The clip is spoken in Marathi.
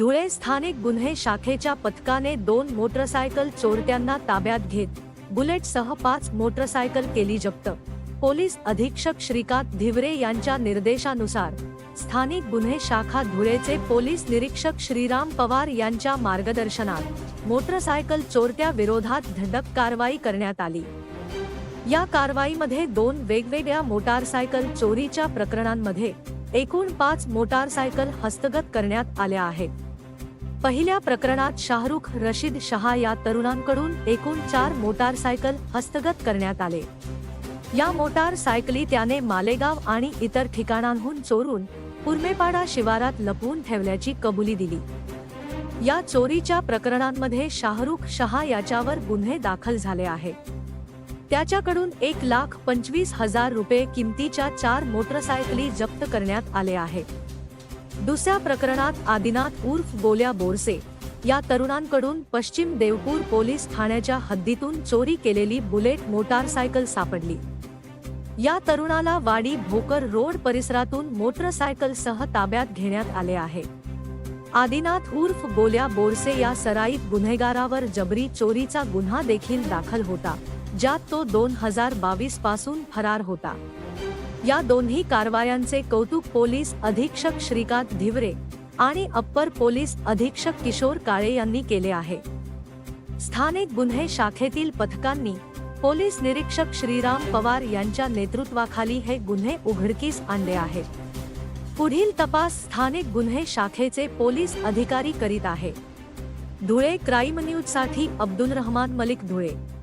धुळे स्थानिक गुन्हे शाखेच्या पथकाने दोन मोटरसायकल चोरट्यांना ताब्यात घेत बुलेटसह पाच मोटरसायकल केली जप्त. पोलीस अधीक्षक श्रीकांत धिवरे यांच्या निर्देशानुसार स्थानिक गुन्हे शाखा धुळेचे पोलीस निरीक्षक श्रीराम पवार यांच्या मार्गदर्शनात मोटरसायकल चोरट्या विरोधात धडक कारवाई करण्यात आली. या कारवाईमध्ये दोन वेगवेगळ्या मोटारसायकल चोरीच्या प्रकरणांमध्ये एकूण पाच मोटारसायकल हस्तगत करण्यात आल्या आहेत. पहिल्या प्रकरणात शाहरुख रशीद शहा या तरुणांकडून एकूण चार मोटारसायकल हस्तगत करण्यात आले. या मोटारसायकली त्याने मालेगाव आणि इतर ठिकाणांहून चोरून उर्मेपाडा शिवारात लपवून ठेवल्याची कबुली दिली. या चोरीच्या प्रकरणांमध्ये शाहरुख शहा याच्यावर गुन्हे दाखल झाले आहे. त्याच्याकडून एक लाख पंचवीस हजार रुपये किमतीच्या चार मोटरसायकली जप्त करण्यात आले आहे. दुसऱ्या प्रकरणात आदिनाथ उर्फ गोल्या बोरसे या तरुणांकडून पश्चिम देवपूर पोलीस ठाण्याच्या हद्दीतून चोरी केलेली बुलेट मोटारसायकल सापडली. या तरुणाला वाडी भोकर रोड परिसरातून मोटरसायकलसह ताब्यात घेण्यात आले आहे. आदिनाथ उर्फ गोल्या बोरसे या सराईत गुन्हेगारावर जबरी चोरीचा गुन्हा देखील दाखल होता ज्यात तो दोन हजार बावीसपासून फरार होता. या दोन्ही कारवायांचे कौतुक पोलीस अधीक्षक श्रीकांत धिवरे आणि अप्पर पोलीस अधीक्षक किशोर काळे यांनी केले आहे. स्थानिक गुन्हे शाखेतील पथकांनी पोलीस निरीक्षक श्रीराम पवार यांच्या नेतृत्वाखाली हे गुन्हे उघडकीस आणले आहेत. पुढील तपास स्थानिक गुन्हे शाखेचे पोलीस अधिकारी करीत आहे. धुळे क्राईम न्यूजसाठी अब्दुल रहमान मलिक धुळे.